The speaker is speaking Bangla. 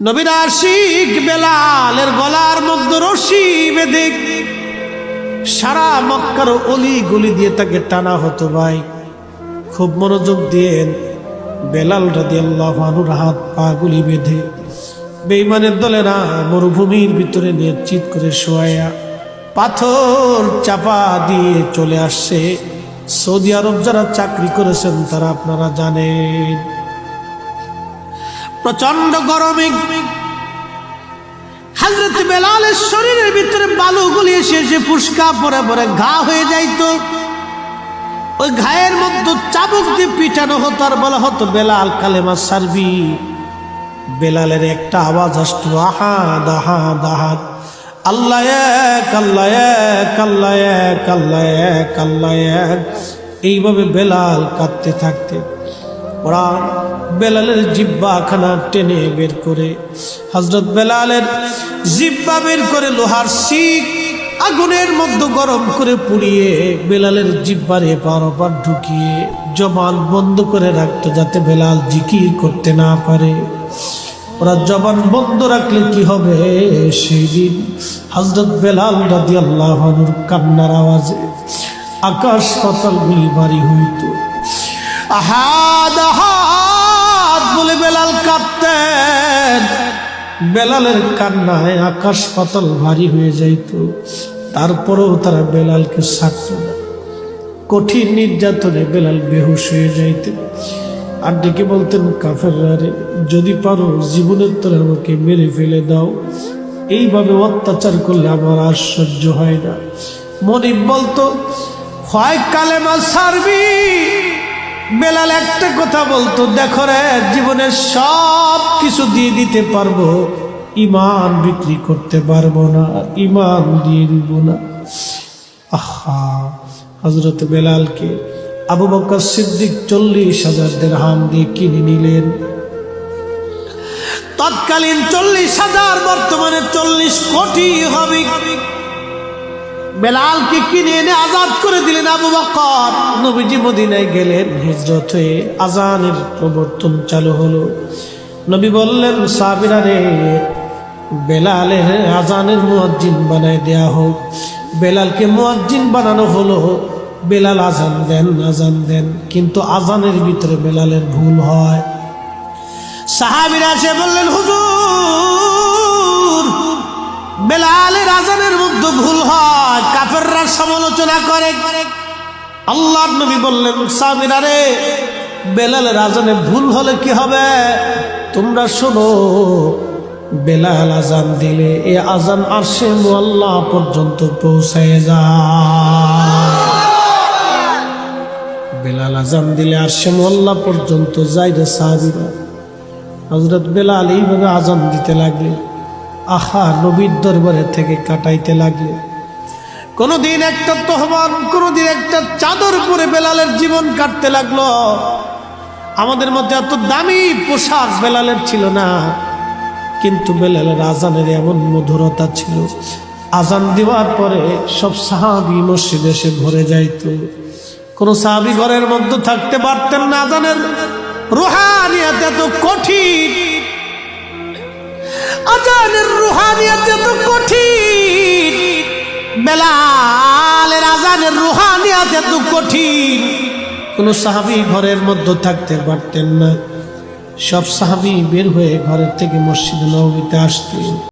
নবীর আশিক বেলালের গলার মধ্যে রশি বেঁধে সারা মক্কার অলি গলি দিয়ে তাকে টানা হতো ভাই। খুব মনোযোগ দিয়ে বেলাল রাদি আল্লাহ হাত পা গুলি বেঁধে বেইমানের দলেরা মরুভূমির ভিতরে নিয়ে চিৎ করে শোয়াইয়া পাথর চাপা দিয়ে চলে আসছে। সৌদি আরব যারা চাকরি করেছেন তারা আপনারা জানেন। প্রচণ্ড গরমে হাজরত বেলালের শরীরের ভিতরে বালুগুলি এসে এসে ফুসকা পরে পরে ঘা হয়ে যাইতো। ওই ঘায়ের মধ্যে চাবুক দিয়ে পিটানো হতো আর বলা হতো, বেলাল কালেমা সারবি। বেলালের একটা আওয়াজ আসতো আহাদ আহাদ আহাদ আল্লাহ এক আল্লাহ এক আল্লাহ এক, আল্লাহ আল্লাহ এইভাবে বেলাল কাঁদতে থাকতে ওরা বেলালের জিব্বা খানা টেনে বের করে। হজরত বেলালের জিব্বা বের করে লোহার শিক আগুনের মধ্যে গরম করে পুড়িয়ে বেলালের জিব্বার এপার ওপার ঢুকিয়ে জবান বন্ধ করে রাখতো যাতে বেলাল জিকির করতে না পারে। ওরা জবান বন্ধ রাখলে কি হবে সেই দিন? হজরত বেলাল রাদি আল্লাহ কান্নার আওয়াজে আকাশ পাতালগুলি বাড়ি হইত। আহাদ আহাদ বলে বেলাল কাঁদতেন। বেলালের কান্নায় আকাশ পাতাল ভারী হয়ে যাইত। তারপরেও তারা বেলালকে ছাড়ত না। কঠিন নির্যাতনে বেলাল বেহুশ হয়ে যাইতেন। আর ডেকে বলতেন কাফের রে, যদি পারো জীবনের তোর আমাকে মেরে ফেলে দাও। এইভাবে অত্যাচার করলে আমার সহ্য হয় না। মনিব বলতো, হয় কালেমা সারবি বেলাল একটা কথা বলতো, দেখো রে, জীবনের সব কিছু দিয়ে দিতে পারব, ইমান বিক্রি করতে পারব না, ইমান দিয়ে দিব না। আহা হজরত বেলালকে আবু বকর সিদ্দিক চল্লিশ হাজার দেড়হাম দিয়ে কিনে নিলেন। তৎকালীন চল্লিশ হাজার, বর্তমানে চল্লিশ কোটি হবে। বেলালকে কিনে এনে আজাদ করে দিলেন আবু বকর নবীজি মদিনায় গেলেন, হিজরত হয়ে আজানের প্রবর্তন চালু হলো। নবী বললেন, সাবিরা বেলালের আজানের মুয়াজ্জিন বানায় দেয়া হোক। বেলালকে মুয়াজ্জিন বানানো হলো। বেলাল আজান দেন আজান দেন, কিন্তু আজানের ভিতরে বেলালের ভুল হয়। সাহাবিরা এসে বললেন, হুজুর, বেলালের আজানের মধ্যে ভুল হয়। সমালোচনা করে। আল্লাহ নবী বললেন সাহাবিরা রে বেলালের আজানে ভুল হলে কি হবে? তোমরা শোনো, বেলাল আজান দিলে এ আজান আসে মোয়াল্লাহ পর্যন্ত পৌঁছায় যায়। বেলাল আজান দিলে আসে মোল্লা পর্যন্ত যাই রে সাহাবিরা হজরত বেলাল এইভাবে আজান দিতে লাগলে, আহা, নবীর দরবারে থেকে কাটাইতে লাগলে কোনদিন একটা তহবান কোনদিন একটা চাদর পরে বেলালের জীবন কাটতে লাগল। আমাদের মধ্যে এত দামি পোশাক বেলালের ছিল না, কিন্তু বেলালের আজানের এমন মধুরতা ছিল। আজান দেওয়ার পরে সব সাহাবি মসজিদে এসে ভরে যাইতো। কোন সাহাবি ঘরের মধ্যে থাকতে পারতেন না আজানের। রুহানিয়াত এত কঠিন। আজানের রুহানিয়াত রুহানিয়াত এত কঠিন। কোন সাহাবি ঘরের মধ্যে থাকতে পারতেন না। সব সাহাবি বের হয়ে ঘরের থেকে মসজিদ নবীতে আসতেন।